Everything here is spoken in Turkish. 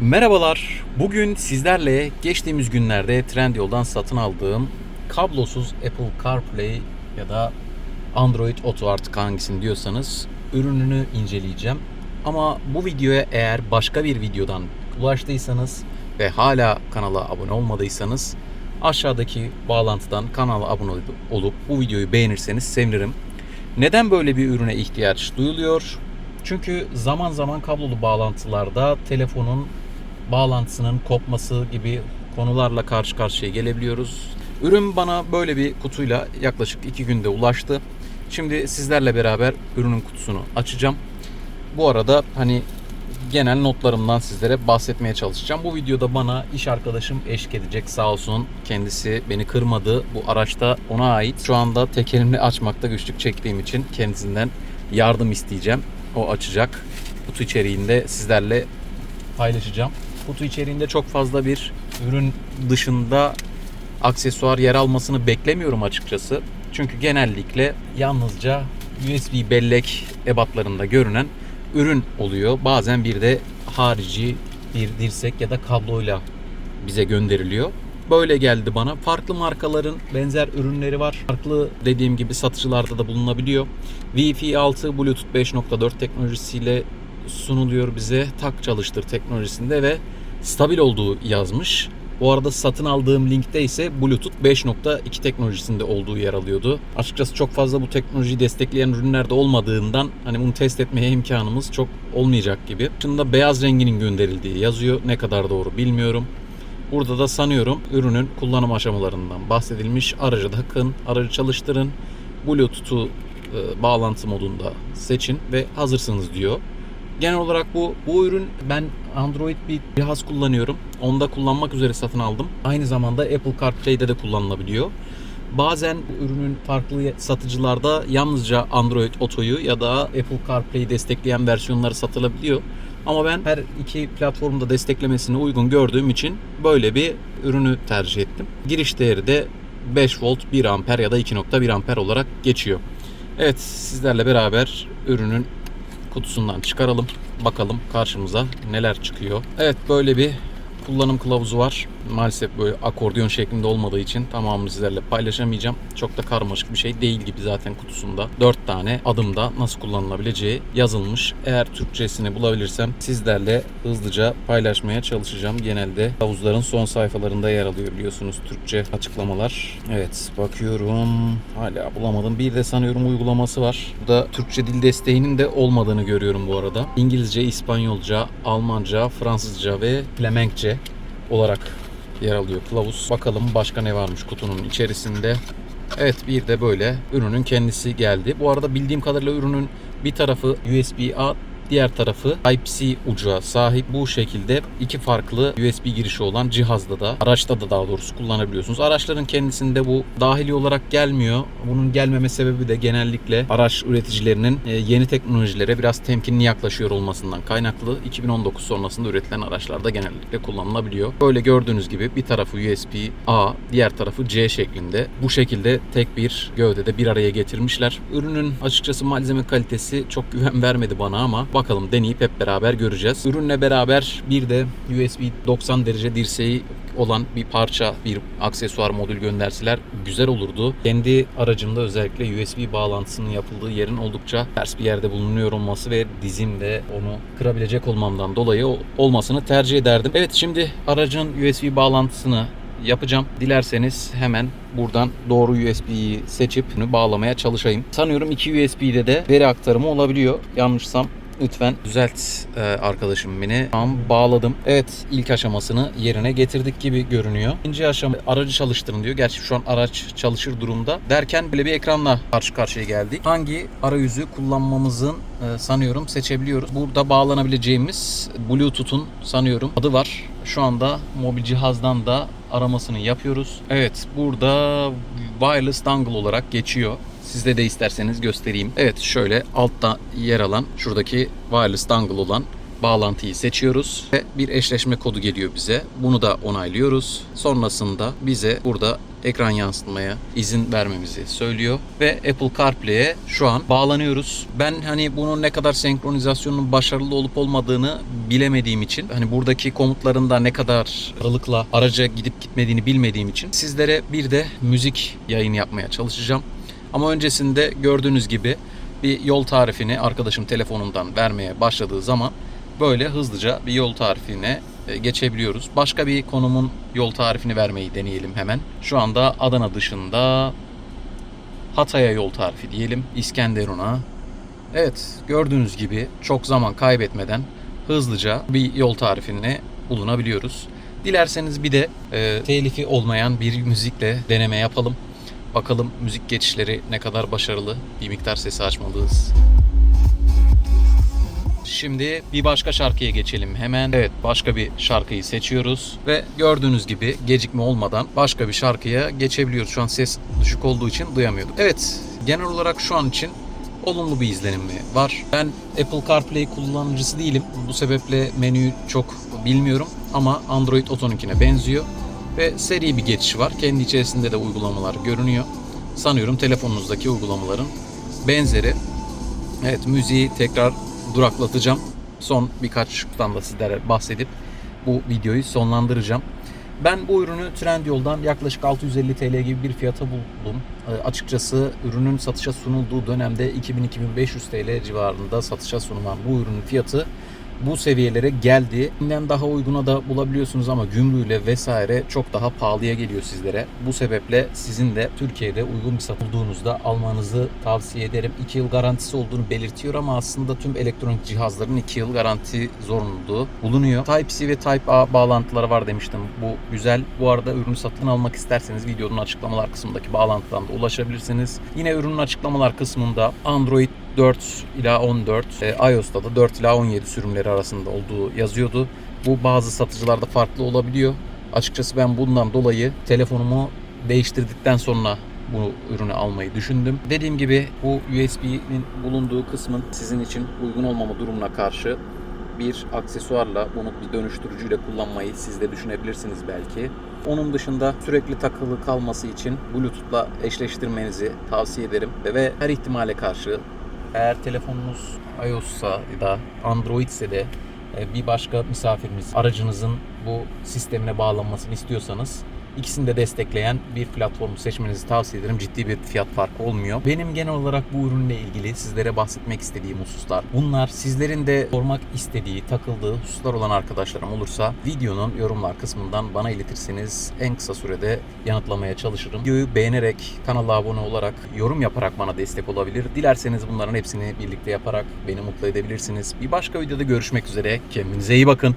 Merhabalar. Bugün sizlerle geçtiğimiz günlerde Trendyol'dan satın aldığım kablosuz Apple CarPlay ya da Android Auto artık hangisini diyorsanız ürününü inceleyeceğim. Ama bu videoya eğer başka bir videodan ulaştıysanız ve hala kanala abone olmadıysanız aşağıdaki bağlantıdan kanala abone olup bu videoyu beğenirseniz sevinirim. Neden böyle bir ürüne ihtiyaç duyuluyor? Çünkü zaman zaman kablolu bağlantılarda telefonun bağlantısının kopması gibi konularla karşı karşıya gelebiliyoruz. Ürün bana böyle bir kutuyla yaklaşık iki günde ulaştı. Şimdi sizlerle beraber ürünün kutusunu açacağım. Bu arada hani genel notlarımdan sizlere bahsetmeye çalışacağım. Bu videoda bana iş arkadaşım eşlik edecek sağ olsun. Kendisi beni kırmadı. Bu araçta ona ait. Şu anda tekerimle açmakta güçlük çektiğim için kendisinden yardım isteyeceğim. O açacak. Kutu içeriğinde sizlerle paylaşacağım. Kutu içeriğinde çok fazla bir ürün dışında aksesuar yer almasını beklemiyorum açıkçası. Çünkü genellikle yalnızca USB bellek ebatlarında görünen ürün oluyor. Bazen bir de harici bir dirsek ya da kabloyla bize gönderiliyor. Böyle geldi bana. Farklı markaların benzer ürünleri var. Farklı dediğim gibi satıcılarda da bulunabiliyor. Wi-Fi 6 Bluetooth 5.4 teknolojisiyle sunuluyor bize. Tak çalıştır teknolojisinde ve stabil olduğu yazmış. Bu arada satın aldığım linkte ise Bluetooth 5.2 teknolojisinde olduğu yer alıyordu. Açıkçası çok fazla bu teknolojiyi destekleyen ürünler de olmadığından hani bunu test etmeye imkanımız çok olmayacak gibi. Dışında beyaz renginin gönderildiği yazıyor. Ne kadar doğru bilmiyorum. Burada da sanıyorum ürünün kullanım aşamalarından bahsedilmiş. Aracı takın, aracı çalıştırın. Bluetooth'u e, bağlantı modunda seçin ve hazırsınız diyor. Genel olarak bu bu ürün ben Android bir cihaz kullanıyorum. Onda kullanmak üzere satın aldım. Aynı zamanda Apple CarPlay'de de kullanılabiliyor. Bazen ürünün farklı satıcılarda yalnızca Android Auto'yu ya da Apple CarPlay'i destekleyen versiyonları satılabiliyor. Ama ben her iki platformda desteklemesini uygun gördüğüm için böyle bir ürünü tercih ettim. Giriş değeri de 5 volt 1 amper ya da 2.1 amper olarak geçiyor. Evet sizlerle beraber ürünün kutusundan çıkaralım. Bakalım karşımıza neler çıkıyor. Evet böyle bir kullanım kılavuzu var. Maalesef böyle akordeon şeklinde olmadığı için tamamını sizlerle paylaşamayacağım. Çok da karmaşık bir şey değil gibi zaten kutusunda. 4 tane adımda nasıl kullanılabileceği yazılmış. Eğer Türkçesini bulabilirsem sizlerle hızlıca paylaşmaya çalışacağım. Genelde kılavuzların son sayfalarında yer alıyor biliyorsunuz Türkçe açıklamalar. Evet bakıyorum. Hala bulamadım. Bir de sanıyorum uygulaması var. Bu da Türkçe dil desteğinin de olmadığını görüyorum bu arada. İngilizce, İspanyolca, Almanca, Fransızca ve Flemenkçe olarak yer alıyor kılavuz. Bakalım başka ne varmış kutunun içerisinde. Evet bir de böyle ürünün kendisi geldi. Bu arada bildiğim kadarıyla ürünün bir tarafı USB-A Diğer tarafı Type-C uca sahip bu şekilde iki farklı USB girişi olan cihazda da araçta da daha doğrusu kullanabiliyorsunuz. Araçların kendisinde bu dahili olarak gelmiyor. Bunun gelmeme sebebi de genellikle araç üreticilerinin e, yeni teknolojilere biraz temkinli yaklaşıyor olmasından kaynaklı. 2019 sonrasında üretilen araçlarda genellikle kullanılabiliyor. Böyle gördüğünüz gibi bir tarafı USB-A, diğer tarafı C şeklinde. Bu şekilde tek bir gövdede bir araya getirmişler. Ürünün açıkçası malzeme kalitesi çok güven vermedi bana ama bakalım deneyip hep beraber göreceğiz. Ürünle beraber bir de USB 90 derece dirseği olan bir parça, bir aksesuar modül gönderseler güzel olurdu. Kendi aracımda özellikle USB bağlantısının yapıldığı yerin oldukça ters bir yerde bulunuyor olması ve dizimde onu kırabilecek olmamdan dolayı olmasını tercih ederdim. Evet şimdi aracın USB bağlantısını yapacağım. Dilerseniz hemen buradan doğru USB'yi seçip bunu bağlamaya çalışayım. Sanıyorum iki USB'de de veri aktarımı olabiliyor. Yanlışsam lütfen düzelt e, arkadaşım beni. Tamam bağladım. Evet ilk aşamasını yerine getirdik gibi görünüyor. İkinci aşama aracı çalıştırın diyor. Gerçi şu an araç çalışır durumda. Derken böyle bir ekranla karşı karşıya geldik. Hangi arayüzü kullanmamızın e, sanıyorum seçebiliyoruz. Burada bağlanabileceğimiz Bluetooth'un sanıyorum adı var. Şu anda mobil cihazdan da aramasını yapıyoruz. Evet burada wireless dongle olarak geçiyor. Sizde de isterseniz göstereyim. Evet şöyle altta yer alan şuradaki wireless dongle olan bağlantıyı seçiyoruz ve bir eşleşme kodu geliyor bize. Bunu da onaylıyoruz. Sonrasında bize burada ekran yansıtmaya izin vermemizi söylüyor ve Apple CarPlay'e şu an bağlanıyoruz. Ben hani bunun ne kadar senkronizasyonun başarılı olup olmadığını bilemediğim için hani buradaki komutların da ne kadar aralıkla araca gidip gitmediğini bilmediğim için sizlere bir de müzik yayını yapmaya çalışacağım. Ama öncesinde gördüğünüz gibi bir yol tarifini arkadaşım telefonundan vermeye başladığı zaman böyle hızlıca bir yol tarifine e, geçebiliyoruz. Başka bir konumun yol tarifini vermeyi deneyelim hemen. Şu anda Adana dışında Hatay'a yol tarifi diyelim. İskenderun'a. Evet gördüğünüz gibi çok zaman kaybetmeden hızlıca bir yol tarifine bulunabiliyoruz. Dilerseniz bir de e, telifi olmayan bir müzikle deneme yapalım. Bakalım müzik geçişleri ne kadar başarılı. Bir miktar sesi açmalıyız. Şimdi bir başka şarkıya geçelim hemen. Evet başka bir şarkıyı seçiyoruz ve gördüğünüz gibi gecikme olmadan başka bir şarkıya geçebiliyoruz. Şu an ses düşük olduğu için duyamıyorduk. Evet genel olarak şu an için olumlu bir izlenimi var. Ben Apple CarPlay kullanıcısı değilim. Bu sebeple menüyü çok bilmiyorum ama Android Auto'nunkine benziyor ve seri bir geçiş var. Kendi içerisinde de uygulamalar görünüyor. Sanıyorum telefonunuzdaki uygulamaların benzeri. Evet müziği tekrar duraklatacağım. Son birkaçtan da sizlere bahsedip bu videoyu sonlandıracağım. Ben bu ürünü Trendyol'dan yaklaşık 650 TL gibi bir fiyata buldum. E, açıkçası ürünün satışa sunulduğu dönemde 2000-2500 TL civarında satışa sunulan bu ürünün fiyatı bu seviyelere geldi. Bundan daha uyguna da bulabiliyorsunuz ama gümrüğüyle vesaire çok daha pahalıya geliyor sizlere. Bu sebeple sizin de Türkiye'de uygun bir satın bulduğunuzda almanızı tavsiye ederim. 2 yıl garantisi olduğunu belirtiyor ama aslında tüm elektronik cihazların 2 yıl garanti zorunluluğu bulunuyor. Type-C ve Type-A bağlantıları var demiştim. Bu güzel. Bu arada ürünü satın almak isterseniz videonun açıklamalar kısmındaki bağlantıdan da ulaşabilirsiniz. Yine ürünün açıklamalar kısmında Android 4 ila 14, e, iOS'ta da 4 ila 17 sürümleri arasında olduğu yazıyordu. Bu bazı satıcılarda farklı olabiliyor. Açıkçası ben bundan dolayı telefonumu değiştirdikten sonra bu ürünü almayı düşündüm. Dediğim gibi bu USB'nin bulunduğu kısmın sizin için uygun olmama durumuna karşı bir aksesuarla bunu bir dönüştürücüyle kullanmayı siz de düşünebilirsiniz belki. Onun dışında sürekli takılı kalması için Bluetooth'la eşleştirmenizi tavsiye ederim ve her ihtimale karşı eğer telefonunuz iOS'sa da Android ise de e, bir başka misafiriniz aracınızın bu sistemine bağlanmasını istiyorsanız ikisini de destekleyen bir platformu seçmenizi tavsiye ederim. Ciddi bir fiyat farkı olmuyor. Benim genel olarak bu ürünle ilgili sizlere bahsetmek istediğim hususlar. Bunlar sizlerin de sormak istediği, takıldığı hususlar olan arkadaşlarım olursa videonun yorumlar kısmından bana iletirseniz en kısa sürede yanıtlamaya çalışırım. Videoyu beğenerek, kanala abone olarak, yorum yaparak bana destek olabilir. Dilerseniz bunların hepsini birlikte yaparak beni mutlu edebilirsiniz. Bir başka videoda görüşmek üzere. Kendinize iyi bakın.